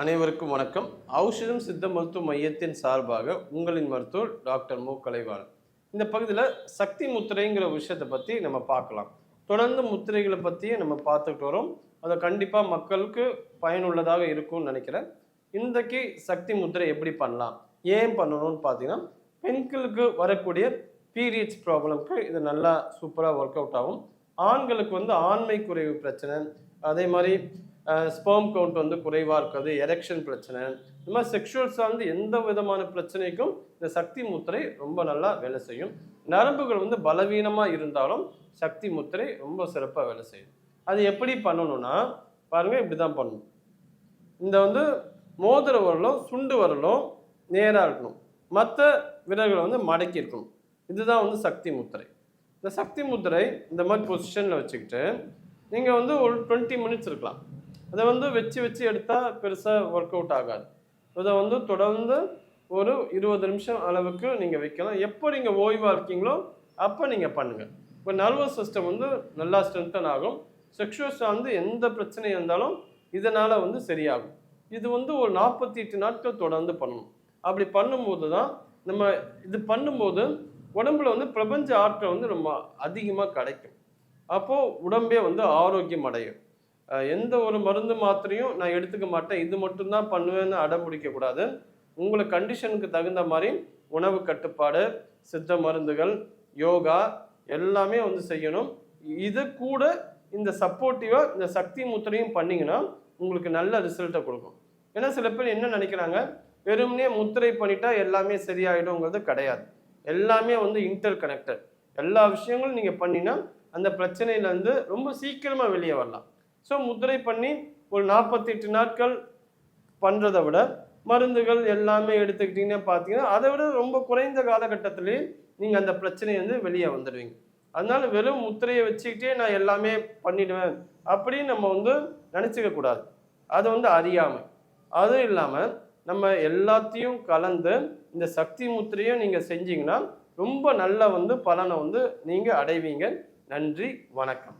அனைவருக்கும் வணக்கம். ஔஷதம் சித்த மருத்துவ மையத்தின் சார்பாக உங்களின் மருத்துவர் டாக்டர் மு. கலைவாணன். இந்த பகுதியில் சக்தி முத்திரைங்கிற விஷயத்தை பற்றி நம்ம பார்க்கலாம். தொடர்ந்து முத்திரைகளை பற்றியே நம்ம பார்த்துக்கிட்டு வரோம். அதை கண்டிப்பாக மக்களுக்கு பயனுள்ளதாக இருக்கும்னு நினைக்கிறேன். இன்றைக்கு சக்தி முத்திரை எப்படி பண்ணலாம்? ஏன் பண்ணணும்னு பார்த்தீங்கன்னா பெண்களுக்கு வரக்கூடிய பீரியட்ஸ் ப்ராப்ளம்க்கு இது நல்லா சூப்பராக ஒர்க் அவுட் ஆகும். ஆண்களுக்கு வந்து ஆண்மை குறைவு பிரச்சனை அதே மாதிரி ஸ்பேம் கவுண்ட் வந்து குறைவாக இருக்கிறது எரெக்ஷன் பிரச்சனை. இந்த மாதிரி செக்ஷுவல் சார்ந்து எந்த விதமான பிரச்சனைக்கும் இந்த சக்தி முத்திரை ரொம்ப நல்லா வேலை செய்யும். நரம்புகள் வந்து பலவீனமாக இருந்தாலும் சக்தி முத்திரை ரொம்ப சிறப்பாக வேலை செய்யும். அது எப்படி பண்ணணும்னா பாருங்கள் இப்படி தான் பண்ணணும். இந்த வந்து மோதிர வரலும் சுண்டு வரலும் நேராக இருக்கணும். மற்ற விரல்களை வந்து மடக்கி இருக்கணும். இதுதான் வந்து சக்தி முத்திரை. இந்த சக்தி முத்திரை இந்த மாதிரி பொசிஷனில் வச்சுக்கிட்டு நீங்கள் வந்து ஒரு டுவெண்ட்டி மினிட்ஸ் இருக்கலாம். அதை வந்து வச்சு வச்சு எடுத்தால் பெருசாக ஒர்க் அவுட் ஆகாது. இதை வந்து தொடர்ந்து ஒரு இருபது நிமிஷம் அளவுக்கு நீங்கள் வைக்கலாம். எப்போ நீங்கள் ஓய்வாக இருக்கீங்களோ அப்போ நீங்கள் பண்ணுங்கள் இப்போ நர்வஸ் சிஸ்டம் வந்து நல்லா ஸ்ட்ரென்தன் ஆகும். செக்ஷுவல்ஸ் வந்து எந்த பிரச்சனை இருந்தாலும் இதனால் வந்து சரியாகும். இது வந்து ஒரு நாற்பத்தி எட்டு நாட்கள் தொடர்ந்து பண்ணணும். அப்படி பண்ணும்போது தான் நம்ம இது பண்ணும்போது உடம்புல வந்து பிரபஞ்ச ஆற்றல் வந்து ரொம்ப அதிகமாக கிடைக்கும். அப்போது உடம்பே வந்து ஆரோக்கியம் அடையும். எந்த ஒரு மருந்து மாத்திரையும் நான் எடுத்துக்க மாட்டேன். இது மட்டும்தான் பண்ணுவேன்னு அடம் உங்களை கண்டிஷனுக்கு தகுந்த மாதிரி உணவு கட்டுப்பாடு சித்த மருந்துகள் யோகா எல்லாமே வந்து செய்யணும். இது கூட இந்த சப்போர்ட்டிவாக இந்த சக்தி முத்திரையும் பண்ணிங்கன்னா உங்களுக்கு நல்ல ரிசல்ட்டை கொடுக்கும். ஏன்னா சில பேர் என்ன நினைக்கிறாங்க? வெறுமனே முத்திரை பண்ணிட்டா எல்லாமே சரியாயிடுங்கிறது கிடையாது. எல்லாமே வந்து இன்டர் கனெக்டட் எல்லா விஷயங்களும் நீங்கள் பண்ணினா அந்த பிரச்சனையிலேருந்து ரொம்ப சீக்கிரமாக வெளியே வரலாம். ஸோ முத்திரை பண்ணி ஒரு நாற்பத்தெட்டு நாட்கள் பண்ணுறதை விட மருந்துகள் எல்லாமே எடுத்துக்கிட்டிங்கன்னா பார்த்தீங்கன்னா அதை விட ரொம்ப குறைந்த காலகட்டத்திலேயே நீங்கள் அந்த பிரச்சனையை வந்து வெளியே வந்துடுவீங்க. அதனால வெறும் முத்திரையை வச்சுக்கிட்டே நான் எல்லாமே பண்ணிடுவேன் அப்படின்னு நம்ம வந்து நினச்சிக்க கூடாது. அது வந்து அறியாமை. அதுவும் இல்லாமல் நம்ம எல்லாத்தையும் கலந்து இந்த சக்தி முத்திரையும் நீங்கள் செஞ்சீங்கன்னா ரொம்ப நல்ல வந்து பலனை வந்து நீங்கள் அடைவீங்க. நன்றி வணக்கம்.